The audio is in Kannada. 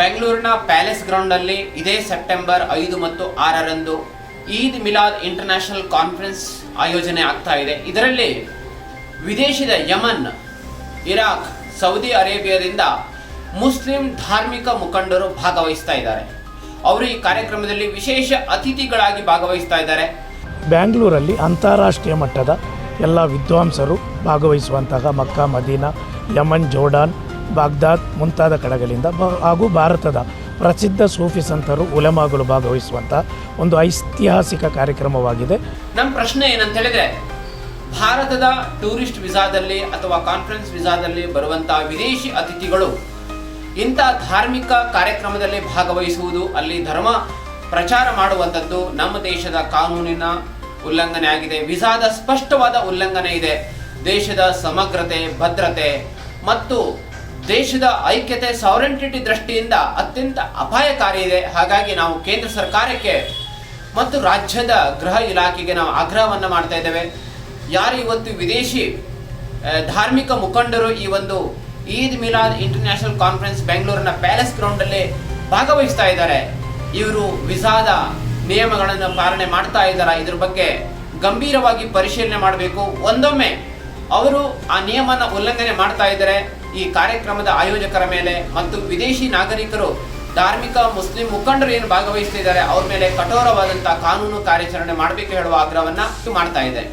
ಬೆಂಗಳೂರಿನ ಪ್ಯಾಲೇಸ್ ಗ್ರೌಂಡಲ್ಲಿ ಇದೇ ಸೆಪ್ಟೆಂಬರ್ ಐದು ಮತ್ತು ಆರರಂದು ಈದ್ ಮಿಲಾದ್ ಇಂಟರ್ನ್ಯಾಷನಲ್ ಕಾನ್ಫರೆನ್ಸ್ ಆಯೋಜನೆ ಆಗ್ತಾ ಇದೆ. ಇದರಲ್ಲಿ ವಿದೇಶದ ಯಮನ್, ಇರಾಕ್, ಸೌದಿ ಅರೇಬಿಯಾದಿಂದ ಮುಸ್ಲಿಂ ಧಾರ್ಮಿಕ ಮುಖಂಡರು ಭಾಗವಹಿಸ್ತಾ ಇದ್ದಾರೆ. ಅವರು ಈ ಕಾರ್ಯಕ್ರಮದಲ್ಲಿ ವಿಶೇಷ ಅತಿಥಿಗಳಾಗಿ ಭಾಗವಹಿಸ್ತಾ ಇದ್ದಾರೆ. ಬ್ಯಾಂಗ್ಳೂರಲ್ಲಿ ಅಂತಾರಾಷ್ಟ್ರೀಯ ಮಟ್ಟದ ಎಲ್ಲ ವಿದ್ವಾಂಸರು ಭಾಗವಹಿಸುವಂತಹ Mecca, Medina, Yemen, Jordan Baghdad ಮುಂತಾದ ಕಡೆಗಳಿಂದ ಹಾಗೂ ಭಾರತದ ಪ್ರಸಿದ್ಧ ಸೂಫಿ ಸಂತರು ಉಲೆಮಾಗಳು ಭಾಗವಹಿಸುವಂಥ ಒಂದು ಐತಿಹಾಸಿಕ ಕಾರ್ಯಕ್ರಮವಾಗಿದೆ. ನಮ್ಮ ಪ್ರಶ್ನೆ ಏನಂತ ಹೇಳಿದ್ರೆ, ಭಾರತದ ಟೂರಿಸ್ಟ್ ವಿಸಾದಲ್ಲಿ ಅಥವಾ ಕಾನ್ಫರೆನ್ಸ್ ವಿಸಾದಲ್ಲಿ ಬರುವಂತಹ ವಿದೇಶಿ ಅತಿಥಿಗಳು ಇಂಥ ಧಾರ್ಮಿಕ ಕಾರ್ಯಕ್ರಮದಲ್ಲಿ ಭಾಗವಹಿಸುವುದು, ಅಲ್ಲಿ ಧರ್ಮ ಪ್ರಚಾರ ಮಾಡುವಂಥದ್ದು ನಮ್ಮ ದೇಶದ ಕಾನೂನಿನ ಉಲ್ಲಂಘನೆ ಆಗಿದೆ. ವಿಸಾದ ಸ್ಪಷ್ಟವಾದ ಉಲ್ಲಂಘನೆ ಇದೆ. ದೇಶದ ಸಮಗ್ರತೆ, ಭದ್ರತೆ ಮತ್ತು ದೇಶದ ಐಕ್ಯತೆ ಸಾವರೆಂಟಿಟಿ ದೃಷ್ಟಿಯಿಂದ ಅತ್ಯಂತ ಅಪಾಯಕಾರಿ ಇದೆ. ಹಾಗಾಗಿ ನಾವು ಕೇಂದ್ರ ಸರ್ಕಾರಕ್ಕೆ ಮತ್ತು ರಾಜ್ಯದ ಗೃಹ ಇಲಾಖೆಗೆ ನಾವು ಆಗ್ರಹವನ್ನು ಮಾಡ್ತಾ ಇದ್ದೇವೆ. ಯಾರು ಇವತ್ತು ವಿದೇಶಿ ಧಾರ್ಮಿಕ ಮುಖಂಡರು ಈ ಒಂದು ಈದ್ ಮಿಲಾದ್ ಇಂಟರ್ನ್ಯಾಷನಲ್ ಕಾನ್ಫರೆನ್ಸ್ ಬೆಂಗಳೂರಿನ ಪ್ಯಾಲೇಸ್ ಗ್ರೌಂಡಲ್ಲಿ ಭಾಗವಹಿಸ್ತಾ ಇದ್ದಾರೆ. ಇವರು ವಿಸಾದ ನಿಯಮಗಳನ್ನು ಪಾಲನೆ ಮಾಡ್ತಾ ಇದ್ದಾರಾ? ಇದ್ರ ಬಗ್ಗೆ ಗಂಭೀರವಾಗಿ ಪರಿಶೀಲನೆ ಮಾಡಬೇಕು. ಒಂದೊಮ್ಮೆ ಅವರು ಆ ನಿಯಮನ ಉಲ್ಲಂಘನೆ ಮಾಡ್ತಾ ಇದ್ದಾರೆ. ಈ ಕಾರ್ಯಕ್ರಮದ ಆಯೋಜಕರ ಮೇಲೆ ಮತ್ತು ವಿದೇಶಿ ನಾಗರಿಕರು, ಧಾರ್ಮಿಕ, ಮುಸ್ಲಿಂ ಮುಖಂಡರು ಏನು ಭಾಗವಹಿಸ್ತಿದ್ದಾರೆ, ಅವ್ರ ಮೇಲೆ ಕಠೋರವಾದಂತಹ ಕಾನೂನು ಕಾರ್ಯಾಚರಣೆ ಮಾಡಬೇಕು ಹೇಳುವ ಆಗ್ರಹವನ್ನ ಮಾಡ್ತಾ ಇದೆ.